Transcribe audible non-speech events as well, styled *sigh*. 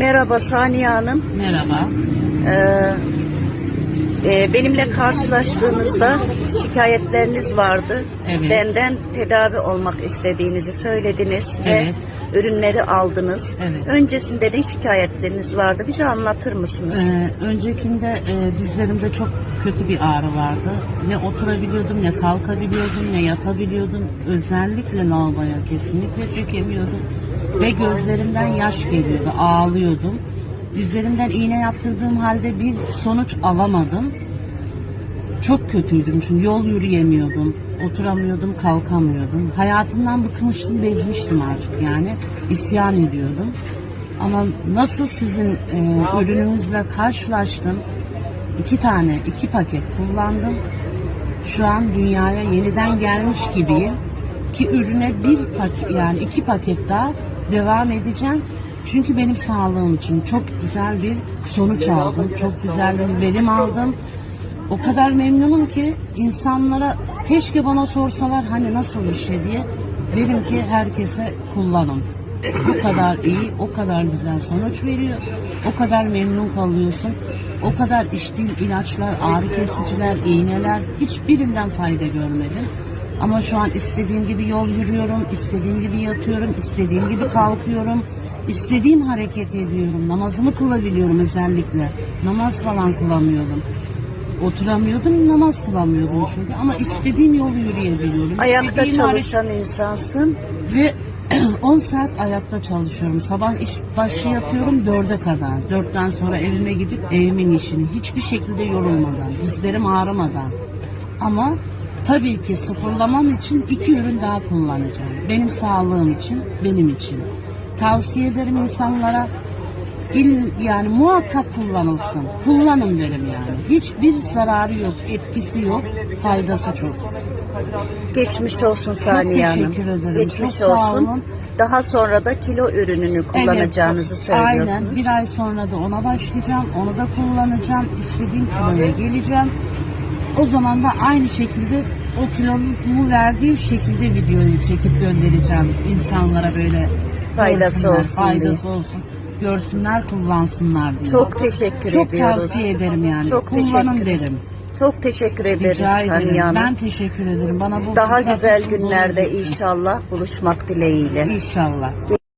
Merhaba Saniye Hanım. Merhaba. Ee, e, benimle karşılaştığınızda şikayetleriniz vardı. Evet. Benden tedavi olmak istediğinizi söylediniz Evet. ve ürünleri aldınız. Evet. Öncesinde de şikayetleriniz vardı. Bize anlatır mısınız? Ee, öncekinde e, dizlerimde çok kötü bir ağrı vardı. Ne oturabiliyordum, ne kalkabiliyordum, ne yatabiliyordum. Özellikle lavaboya kesinlikle çekemiyordum. Ve gözlerimden yaş geliyordu, ağlıyordum. Dizlerimden iğne yaptırdığım halde bir sonuç alamadım. Çok kötüydüm çünkü yol yürüyemiyordum, oturamıyordum, kalkamıyordum. Hayatımdan bıkmıştım, bezmiştim artık yani. İsyan ediyordum. Ama nasıl sizin e, ürününüzle karşılaştım, iki tane, iki paket kullandım. Şu an dünyaya yeniden gelmiş gibiyim. Ki ürüne bir paket, yani iki paket daha devam edeceğim. Çünkü benim sağlığım için çok güzel bir sonuç aldım. Çok güzel bir verim aldım. O kadar memnunum ki insanlara keşke bana sorsalar hani nasıl bir şey diye derim ki herkese kullanın. O kadar iyi, o kadar güzel sonuç veriyor. O kadar memnun kalıyorsun. O kadar içtiğim ilaçlar, ağrı kesiciler, iğneler hiçbirinden fayda görmedim. Ama şu an istediğim gibi yol yürüyorum, istediğim gibi yatıyorum, istediğim gibi kalkıyorum. istediğim hareket ediyorum. Namazımı kılabiliyorum özellikle. Namaz falan kılamıyordum. Oturamıyordum, namaz kılamıyordum çünkü. Ama istediğim yolu yürüyebiliyorum. Ayakta İstediğim çalışan insansın. ve *clears throat* 10 saat ayakta çalışıyorum. Sabah iş başı yapıyorum 4'e kadar. 4'ten sonra evime gidip evimin işini hiçbir şekilde yorulmadan, dizlerim ağrımadan. Ama tabii ki sıfırlamam için iki ürün daha kullanacağım. Benim sağlığım için, benim için. Tavsiye ederim insanlara İl, yani muhakkak kullanılsın. Kullanın derim yani. Hiçbir zararı yok, etkisi yok, faydası çok. Geçmiş olsun Saniye Hanım. teşekkür ederim. Geçmiş Çok sağ olsun. olun. Daha sonra da kilo ürününü kullanacağınızı söylüyorsunuz. Aynen. Bir ay sonra da ona başlayacağım. Onu da kullanacağım. İstediğim kiloya geleceğim. O zaman da aynı şekilde o kilomu verdiğim şekilde videoyu çekip göndereceğim insanlara böyle Faydası görsünler, olsun faydası olsun. Görsünler, kullansınlar diye. Çok teşekkür Çok ediyoruz. tavsiye ederim yani. Çok Kullanın teşekkür- derim. Çok teşekkür ederiz Rica ederim. Saniye Hanım. Ben teşekkür ederim. Bana bu Daha güzel günlerde inşallah buluşmak dileğiyle. İnşallah.